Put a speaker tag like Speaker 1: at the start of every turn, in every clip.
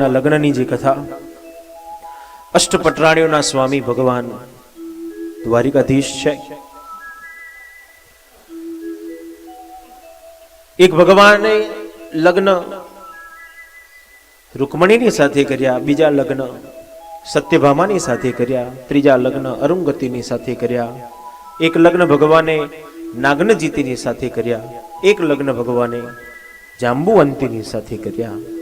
Speaker 1: ભગવાનના લગ્નની જે કથા અષ્ટપટરાણીઓના સ્વામી ભગવાન દ્વારિકાધીશ છે. એક ભગવાને લગ્ન રૂકમણીની સાથે કર્યા, બીજા લગ્ન સત્યભામાની સાથે કર્યા, ત્રીજા લગ્ન અરુંગતીની સાથે કર્યા, એક લગ્ન ભગવાને નાગનજીતીની સાથે કર્યા, એક લગ્ન ભગવાને જાંબુવંતીની સાથે કર્યા.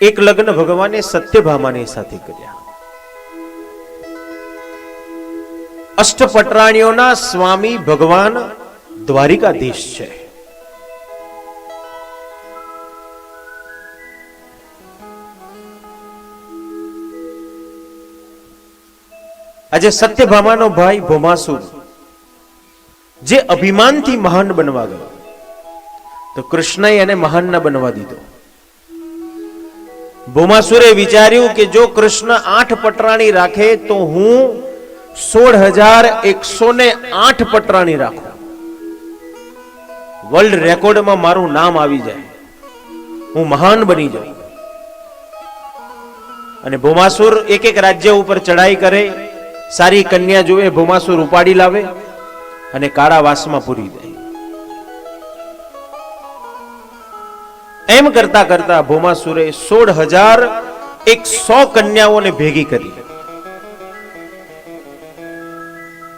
Speaker 1: એક લગ્ન ભગવાને સત્યભામાની સાથે કર્યા. અષ્ટપટરાણીઓના સ્વામી ભગવાન દ્વારિકાધીશ છે. આજે સત્યભામાનો ભાઈ ભોમાસુર જે અભિમાનથી મહાન બનવા ગયો, તો કૃષ્ણએ એને મહાન ના બનવા દીધો. ભોમાસુરે વિચાર્યું કે જો કૃષ્ણ આઠ પટરાણી રાખે તો હું સોળ હજાર એકસો ને આઠ પટરાણી રાખું. વર્લ્ડ રેકોર્ડમાં મારું નામ આવી જાય. હું મહાન બની જાઉં. અને ભોમાસુર એક એક રાજ્ય ઉપર ચડાઈ કરે, સારી કન્યા જોવે ભોમાસુર ઉપાડી લાવે અને કાળા વાસમાં પૂરી દે. એમ કરતા કરતા ભોમાસુરે સોળ હજાર એકસો કન્યાઓને ભેગી કરી.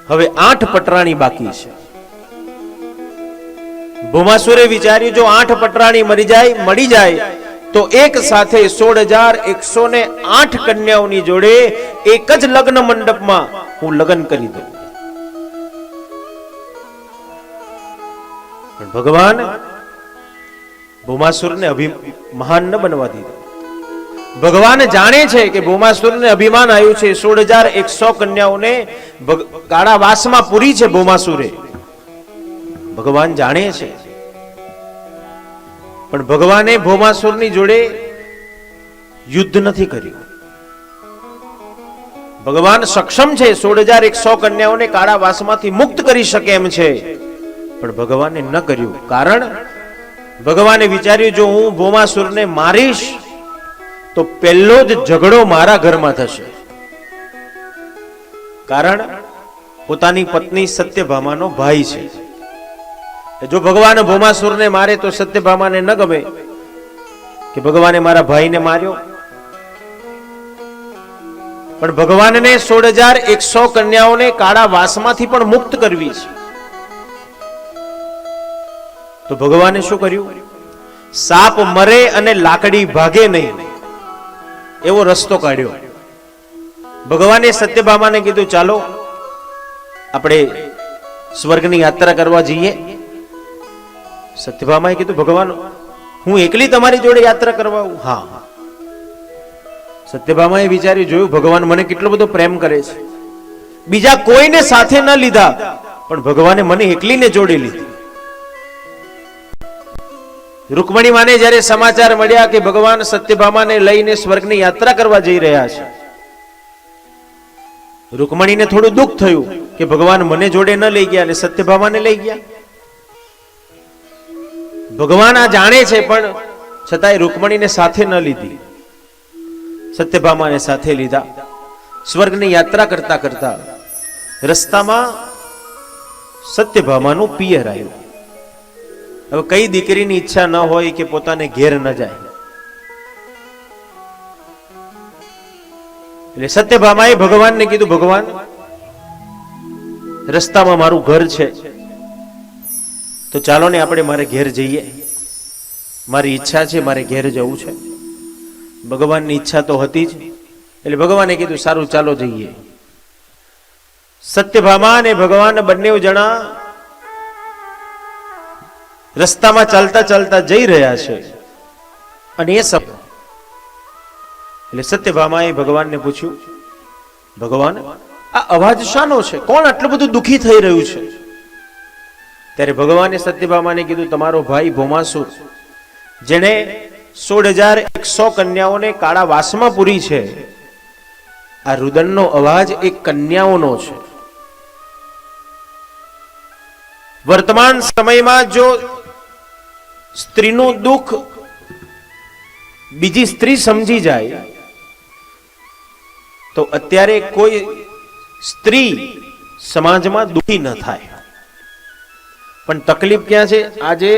Speaker 1: હવે આઠ પટરાણી બાકી છે. ભોમાસુરે વિચાર્યું, જો આઠ પટરાણી મરી જાય, મળી જાય, તો એક સાથે સોળ હજાર એકસો ને આઠ કન્યાઓની જોડે એક જ લગ્ન મંડપમાં હું લગ્ન કરી દઉં. ભગવાન ભૂમાસુરને અભિ મહાન ન બનવા દીધો. ભગવાન જાણે છે કે ભૂમાસુરને અભિમાન આવ્યું છે. સોળ હજાર એકસો કન્યાઓને કાળા વાસમાં પૂરી છે ભૂમાસુરે. ભગવાન જાણે છે. પણ ભગવાને ભૌમાસુરની જોડે યુદ્ધ નથી કર્યું. ભગવાન સક્ષમ છે સોળ હજાર એકસો કન્યાઓને કાળા વાસમાંથી મુક્ત કરી શકે એમ છે. પણ ભગવાને ન કર્યું. કારણ ભગવાને વિચાર્યું, જો હું ભોમાસુરને મારીશ, તો પહેલો જ ઝઘડો મારા ઘરમાં થશે. કારણ, પોતાની પત્ની સત્યભામાનો ભાઈ છે. જો ભગવાન ભોમાસુરને મારે, તો સત્યભામાને ન ગમે કે ભગવાને મારા ભાઈને માર્યો. પણ ભગવાનને સોળ હજાર એકસો કન્યાઓને કાળા વાસમાંથી પણ મુક્ત કરવી છે. તો ભગવાને શું કર્યું? સાપ મરે અને લાકડી ભાગે નહીં. એવો રસ્તો કાઢ્યો. ભગવાને સત્યભામાને કીધું, ચાલો, આપણે સ્વર્ગની યાત્રા કરવા જઈએ. સત્યભામાએ કીધું, ભગવાન, હું એકલી તમારી જોડે યાત્રા કરવા આવું? હા. હા સત્યભામાએ વિચાર્યું, જોયું, ભગવાન મને કેટલો બધો પ્રેમ કરે છે. બીજા કોઈને સાથે ન લીધા, પણ ભગવાને મને એકલીને જોડે લીધી. રૂકમણી માને જ્યારે સમાચાર મળ્યા કે ભગવાન સત્યભામાને લઈને સ્વર્ગની યાત્રા કરવા જઈ રહ્યા છે. રૂકમણીને થોડું દુઃખ થયું કે ભગવાન મને જોડે ન લઈ ગયા અને સત્યભામાને લઈ ગયા. ભગવાન આ જાણે છે, પણ છતાંય રૂકમણીને સાથે ન લીધી. સત્યભામાને સાથે લીધા. સ્વર્ગની યાત્રા કરતા કરતા રસ્તામાં સત્યભામાનું પિયર આવ્યું. હવે કઈ દીકરીની ઈચ્છા ન હોય કે પોતાને ઘેર ન જાય. એટલે સત્યભામાએ ભગવાનને કીધું, ભગવાન, રસ્તામાં મારું ઘર છે. તો ચાલો ને આપણે મારે ઘેર જઈએ. મારી ઈચ્છા છે, મારે ઘેર જવું છે. ભગવાનની ઈચ્છા તો હતી જ. એટલે ભગવાને કીધું, સારું, ચાલો જઈએ. સત્યભામા અને ભગવાન બંને જણા રસ્તામાં ચાલતા ચાલતા જઈ રહ્યા છે. અને એ સબ એટલે સત્યભામાએ ભગવાનને પૂછ્યું, ભગવાન, આ અવાજ શાનો છે? કોણ આટલું બધું દુઃખી થઈ રહ્યું છે? ત્યારે ભગવાને સત્યભામાને કીધું, તમારો ભાઈ ભોમાસુર જેણે સોળ હજાર એકસો કન્યાઓને કાળા વાસમાં પૂરી છે, આ રુદનનો અવાજ એક કન્યાઓનો છે. વર્તમાન સમયમાં જો સ્ત્રીનું દુઃખ બીજી સ્ત્રી સમજી જાય, તો અત્યારે કોઈ સ્ત્રી સમાજમાં દુઃખી ન થાય. પણ તકલીફ ક્યાં છે? આજે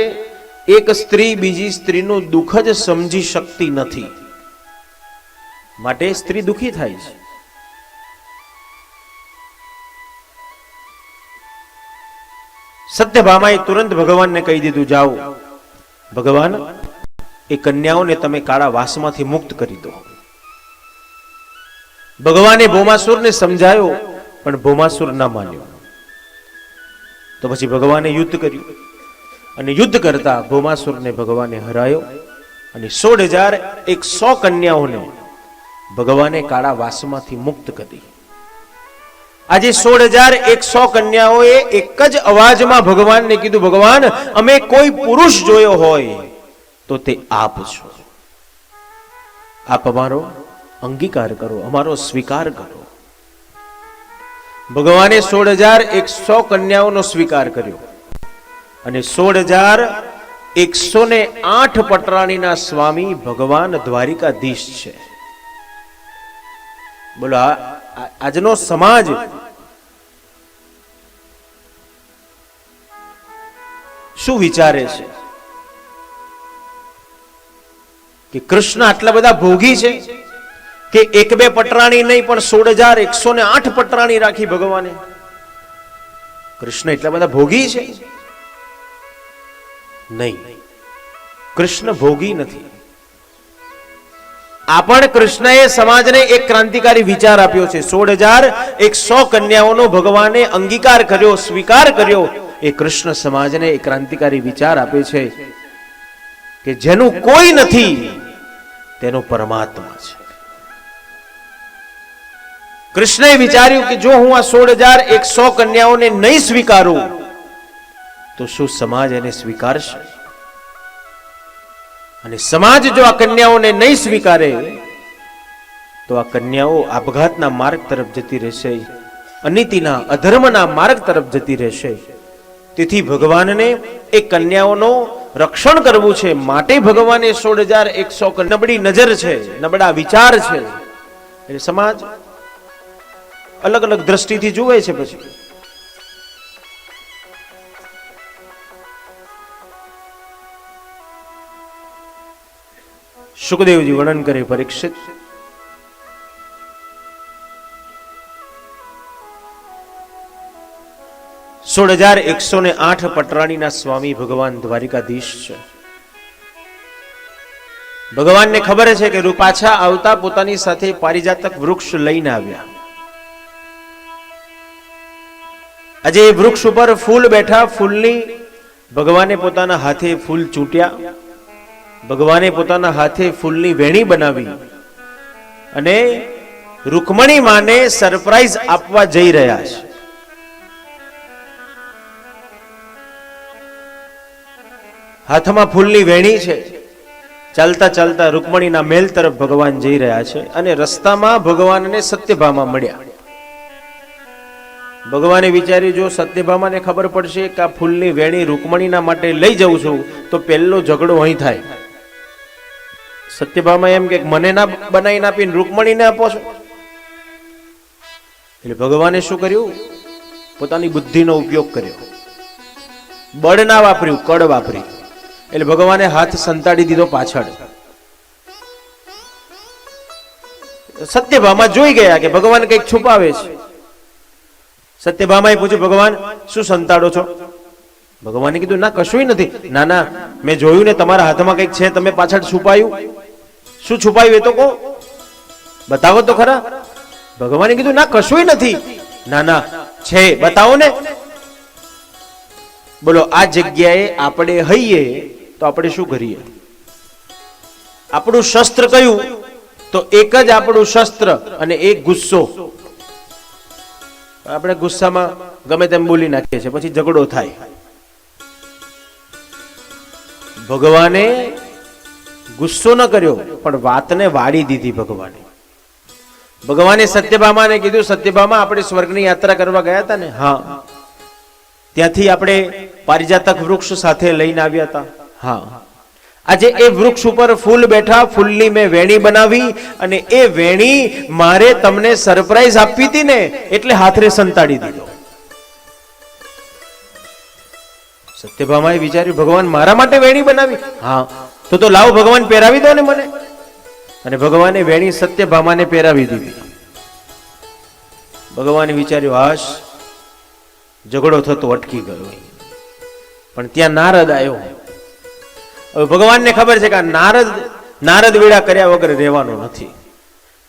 Speaker 1: એક સ્ત્રી બીજી સ્ત્રીનું દુઃખ જ સમજી શકતી નથી. માટે સ્ત્રી દુઃખી થાય છે. સત્યભામાએ તુરંત ભગવાનને કહી દીધું, જાઓ. ભગવાન, એ કન્યાઓને તમે કાળા વાસમાંથી મુક્ત કરી દો. ભગવાને ભૌમાસુરને સમજાયો, પણ ભૌમાસુર ના માન્યો. તો પછી ભગવાને યુદ્ધ કર્યું. અને યુદ્ધ કરતા ભૌમાસુરને ભગવાને હરાયો અને સોળ હજાર એકસો કન્યાઓને ભગવાને કાળા વાસમાંથી મુક્ત કરી. આજે સોળ હજાર એકસો કન્યાઓએ એક જ અવાજમાં ભગવાનને કીધું, ભગવાન, અમે કોઈ પુરુષ જોયો હોય તો તે આપ છો. આપ અમારો અંગીકાર કરો, અમારો સ્વીકાર કરો. ભગવાને સોળ હજાર એકસો કન્યાઓનો સ્વીકાર કર્યો અને સોળ હજાર એકસો ને આઠ પટરાણીના સ્વામી ભગવાન દ્વારિકાધીશ છે. બોલો આજનો સમાજ શું વિચારે છે? કે કૃષ્ણ આટલા બધા ભોગી છે? કે એક બે પટરાણી નહીં, પણ સોળ હજાર એકસો ને આઠ પટરાણી રાખી ભગવાને? કૃષ્ણ એટલા બધા ભોગી છે? નહીં. કૃષ્ણ ભોગી નથી. આ પણ કૃષ્ણએ સમાજને એક ક્રાંતિકારી વિચાર આપ્યો છે. સોળ હજાર એકસો કન્યાઓનો ભગવાને અંગીકાર કર્યો, સ્વીકાર કર્યો. એ કૃષ્ણ સમાજને એક ક્રાંતિકારી વિચાર આપે છે કે જેનું કોઈ નથી, તેનો પરમાત્મા છે. કૃષ્ણએ વિચાર્યું કે જો હું આ સોળ હજાર એકસો કન્યાઓને નહીં સ્વીકારું, તો શું સમાજ એને સ્વીકારશે? અને સમાજ જો આ કન્યાઓને નહીં સ્વીકારે, તો આ કન્યાઓ આપઘાતના માર્ગ તરફ જતી રહેશે, અનીતિના અધર્મના માર્ગ તરફ જતી રહેશે. તેથી ભગવાનને એ કન્યાઓનો રક્ષણ કરવું છે. માટે ભગવાને સોળ હજાર એકસો નબળી નજર છે, નબળા વિચાર છે. એટલે સમાજ અલગ અલગ દ્રષ્ટિથી જુએ છે પછી. સુખદેવજી વર્ણન કરે પરીક્ષિત. સોળ હજાર એકસો ને આઠ પટરાણીના સ્વામી ભગવાન દ્વારિકાધીશ છે. ભગવાનને ખબર છે કે રૂપાછા આવતા પોતાની સાથે પારિજાતક વૃક્ષ લઈને આવ્યા. આજે એ વૃક્ષ ઉપર ફૂલ બેઠા ફૂલની ભગવાને પોતાના હાથે ફૂલ ચૂંટ્યા. ભગવાને પોતાના હાથે ફૂલની વેણી બનાવી અને રૂકમણી માને સરપ્રાઈઝ આપવા જઈ રહ્યા છે. હાથમાં ફૂલની વેણી છે. ચાલતા ચાલતા રૂકમણીના મેલ તરફ ભગવાન જઈ રહ્યા છે અને રસ્તામાં ભગવાનને સત્યભામા મળ્યા. ભગવાને વિચાર્યું, જો સત્યભામાને ખબર પડશે કે આ ફૂલની વેણી રૂકમણીના માટે લઈ જઉં છું, તો પહેલો ઝઘડો અહીં થાય. સત્યભામા એમ કે, મને ના બનાવીને આપીને રૂકમણીને આપો છો. એટલે ભગવાને શું કર્યું? પોતાની બુદ્ધિનો ઉપયોગ કર્યો. બળ ના વાપર્યું, કડ વાપરી. એટલે ભગવાને હાથ સંતાડી દીધો પાછળ. સત્યભામા જોઈ ગયા કે ભગવાન કંઈક છુપાવે છે. સત્યભામાએ પૂછ્યું, ભગવાન, શું સંતાડો છો? ભગવાને કીધું, ના કશું નથી. ના ના, મેં જોયું ને તમારા હાથમાં કંઈક છે, તમે પાછળ છુપાયું. શું છુપાયું એ તો કહો. બતાવો તો ખરા. ભગવાને કીધું, ના, કશું નથી. ના ના, છે, બતાવો ને. બોલો, આ જગ્યાએ આપણે હઈએ તો આપણે શું કરીએ? આપણું શસ્ત્ર કયું? તો એક જ આપણું શસ્ત્ર અને એક ગુસ્સો. આપણે ગુસ્સામાં ગમે તેમ બોલી નાખીએ છીએ, પછી ઝઘડો થાય. ભગવાને ગુસ્સો ન કર્યો, પણ વાતને વાળી દીધી ભગવાને. ભગવાને સત્યભામાને કીધું, સત્યભામા, આપણે સ્વર્ગની યાત્રા કરવા ગયા હતા ને? હા. ત્યાંથી આપણે પારિજાતક વૃક્ષ સાથે લઈને આવ્યા હતા. હા. આજે એ વૃક્ષ ઉપર ફૂલ બેઠા, ફૂલની મેં વેણી બનાવી અને એ વેણી મારે તમને સરપ્રાઈઝ આપી હતી ને, એટલે હાથરે સંતાડી દીધો. સત્યભામાએ વિચાર્યું, ભગવાન મારા માટે વેણી બનાવી? હા. તો તો લાવ ભગવાન પહેરાવી દો ને મને. અને ભગવાને વેણી સત્યભામાને પહેરાવી દીધી. ભગવાને વિચાર્યું, હાશ, ઝઘડો થતો અટકી ગયો. પણ ત્યાં નારદ આવ્યો. હવે ભગવાનને ખબર છે કે નારદ નારદ વેળા કર્યા વગર રહેવાનો નથી.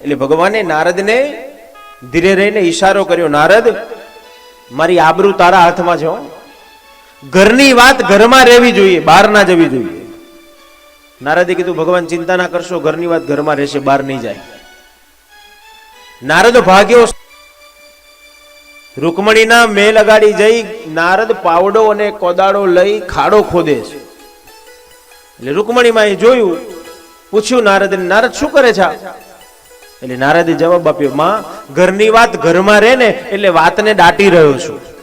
Speaker 1: એટલે ભગવાને નારદને ધીરે રહીને ઈશારો કર્યો, નારદ, મારી આબરૂ તારા હાથમાં છે. ઘરની વાત ઘરમાં રહેવી જોઈએ બહાર ના જવી જોઈએ. નારદે કીધું, ભગવાન, ચિંતા ના કરશો, ઘરની વાત ઘરમાં રહેશે, બહાર નહીં જાય. નારદ ભાગ્યો. રૂકમણીના મેલ અગાડી જઈ નારદ પાવડો અને કોદાળો લઈ ખાડો ખોદે છે. એટલે રૂકમણીમાં એ જોયું, પૂછ્યું નારદ નારદ, શું કરે છે એટલે નારદે જવાબ આપ્યો, માં, ઘરની વાત ઘરમાં રહે ને, એટલે વાતને દાટી રહ્યો છું.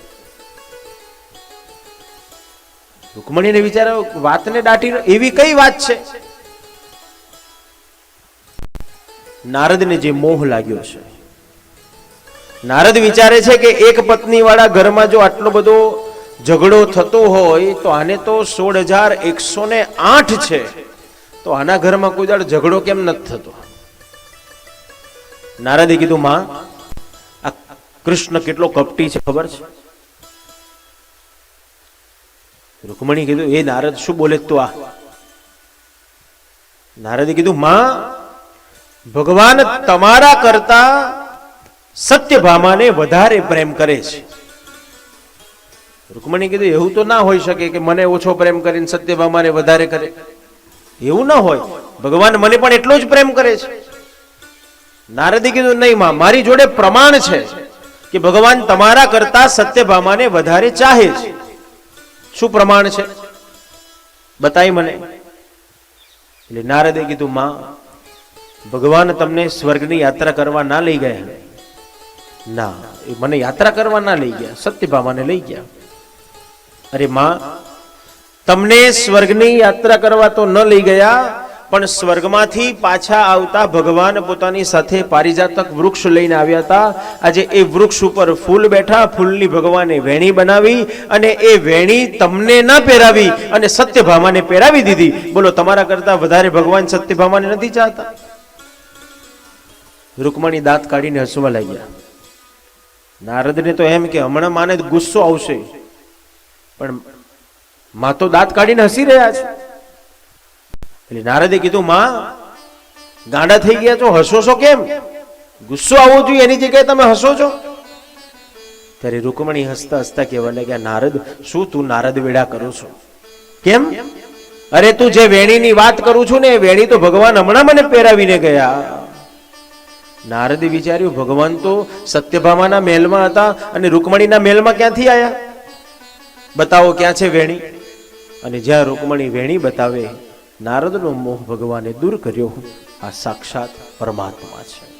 Speaker 1: રૂકમણીને વિચારો, વાતને દાટી એવી કઈ વાત છે? નારદને જે મોહ લાગ્યો છે. નારદ વિચારે છે કે એક પત્ની વાળા ઘરમાં જો આટલો બધો ઝઘડો થતો હોય, તો આને તો સોળ હજાર એકસો ને આઠ છે. તો આના ઘરમાં કોઈ દાડ ઝઘડો કેમ નથી થતો? નારદે કીધું, માં, આ કૃષ્ણ કેટલો કપટી છે, ખબર છે? રૂકમણી કીધું, એ નારદ શું બોલે તું આ? નારદે કીધું, માં, ભગવાન તમારા કરતા સત્યભામાને વધારે પ્રેમ કરે છે. રૂકમણી કીધું, એવું તો ના હોઈ શકે કે મને ઓછો પ્રેમ કરીને સત્યભામાને વધારે કરે. એવું ના હોય. ભગવાન મને પણ એટલો જ પ્રેમ કરે છે. નારદે કીધું, નહીં માં, મારી જોડે પ્રમાણ છે કે ભગવાન તમારા કરતા સત્યભામાને વધારે ચાહે છે. શું પ્રમાણ છે? બતાવી મને. એટલે નારદે કીધું, માં, ભગવાન તમને સ્વર્ગની યાત્રા કરવા ના લઈ ગયા. ના, એ મને યાત્રા કરવા ના લઈ ગયા, સત્યભામાને લઈ ગયા. અરે માં, તમને સ્વર્ગની યાત્રા કરવા તો ન લઈ ગયા પણ સ્વર્ગમાંથી પાછા આવતા ભગવાન પોતાની સાથે પારિજાતક વૃક્ષ લઈને આવ્યા હતા. આજે એ વૃક્ષ ઉપર ફૂલ બેઠા, ફૂલની ભગવાને વેણી બનાવી અને એ વેણી તમને ના પહેરાવી અને સત્યભામાને પહેરાવી દીધી. બોલો, તમારા કરતા વધારે ભગવાન સત્યભામાને નથી ચાહતા? રૂકમણી દાંત કાઢીને હસવા લાગ્યા. નારદને તો એમ કે, હમણાં માને ગુસ્સો આવશે. પણ મા તો દાંત કાઢીને હસી રહ્યા છે. એટલે નારદે કીધું, માં, ગાંડા થઈ ગયા છો, હસો છો કેમ? ગુસ્સો આવવો જોઈએ, એની જગ્યાએ તમે હસો છો? ત્યારે રૂકમણી હસતા હસતા કહેવા લાગ્યા, નારદ, શું તું નારદ વેડા કરું છું? કેમ? અરે તું જે વેણીની વાત કરું છું ને, એ વેણી તો ભગવાન હમણાં મને પહેરાવીને ગયા. નારદે વિચાર્યું, ભગવાન તો સત્યભામાના મહેલમાં હતા અને રૂકમણીના મહેલમાં ક્યાંથી આવ્યા બતાવો, ક્યાં છે વેણી? અને જ્યાં રૂકમણી વેણી બતાવે નારદનો મોહ ભગવાને દૂર કર્યો. આ સાક્ષાત પરમાત્મા છે.